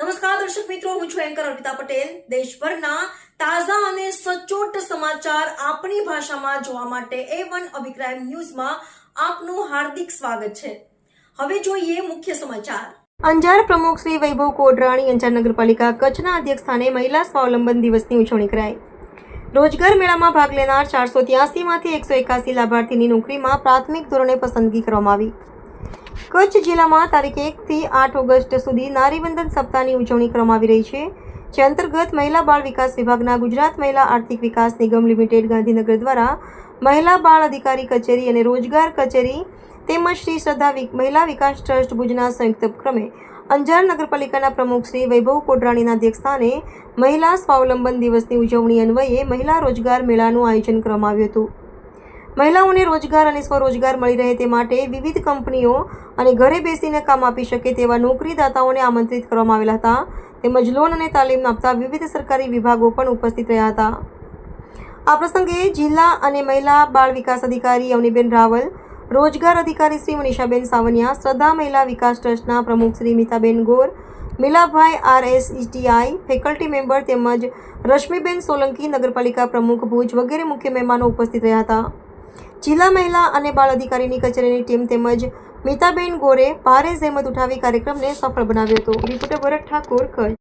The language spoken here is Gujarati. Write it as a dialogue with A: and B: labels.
A: નમસ્કાર, દર્શક મિત્રો, હું છું એન્કર અર્પિતા પટેલ. દેશભરના તાજા અને સચોટ સમાચાર આપણી ભાષામાં જોવા માટે એ વન અભિપ્રાય ન્યૂઝમાં આપનું હાર્દિક સ્વાગત છે. હવે જોઈએ મુખ્ય સમાચાર. અંજાર પ્રમુખ શ્રી વૈભવ કોડરાણી અંજાર નગરપાલિકા કચ્છના અધ્યક્ષસ્થાને મહિલા સ્વાવલંબન દિવસની ઉજવણી કરાઈ. રોજગાર મેળામાં ભાગ લેનાર ચારસો ત્યાસીમાંથી એકસો એકાસી લાભાર્થીની નોકરીમાં પ્રાથમિક ધોરણે પસંદગી કરવામાં આવી. કચ્છ જિલ્લામાં તારીખ એકથી આઠ ઓગસ્ટ સુધી નારીવંદન સપ્તાહની ઉજવણી કરવામાં આવી રહી છે, જે અંતર્ગત મહિલા બાળ વિકાસ વિભાગના ગુજરાત મહિલા આર્થિક વિકાસ નિગમ લિમિટેડ ગાંધીનગર દ્વારા મહિલા બાળ અધિકારી કચેરી અને રોજગાર કચેરી તેમજ શ્રી શ્રદ્ધા મહિલા વિકાસ ટ્રસ્ટ ભુજના સંયુક્ત ઉપક્રમે અંજાર નગરપાલિકાના પ્રમુખ શ્રી વૈભવ કોડરાણીના અધ્યક્ષસ્થાને મહિલા સ્વાવલંબન દિવસની ઉજવણી અન્વયે મહિલા રોજગાર મેળાનું આયોજન કરવામાં આવ્યું હતું. મહિલાઓને રોજગાર અને સ્વરોજગાર મળી રહે તે માટે વિવિધ કંપનીઓ અને ઘરે બેસીને કામ આપી શકે તેવા નોકરીદાતાઓને આમંત્રિત કરવામાં આવેલા હતા. તેમજ લોન અને તાલીમ આપતા વિવિધ સરકારી વિભાગો પણ ઉપસ્થિત રહ્યા હતા. આ પ્રસંગે જિલ્લા અને મહિલા બાળ વિકાસ અધિકારી અવનીબેન રાવલ, રોજગાર અધિકારી શ્રી મનીષાબેન સાવનિયા, શ્રદ્ધા મહિલા વિકાસ ટ્રસ્ટના પ્રમુખ Shri Mitaben Gor, Milabhai R S ITI faculty member તેમજ રશ્મિબેન સોલંકી નગરપાલિકા પ્રમુખ ભુજ વગેરે મુખ્ય મહેમાનો ઉપસ્થિત રહ્યા હતા. જિલ્લા મહિલા અને બાળ અધિકારીની કચેરીની ટીમ તેમજ મિતાબેન ગોરે ભારે જહેમત ઉઠાવી કાર્યક્રમને સફળ બનાવ્યો હતો. રિપોર્ટર ભરત ઠાકોર કચ્છ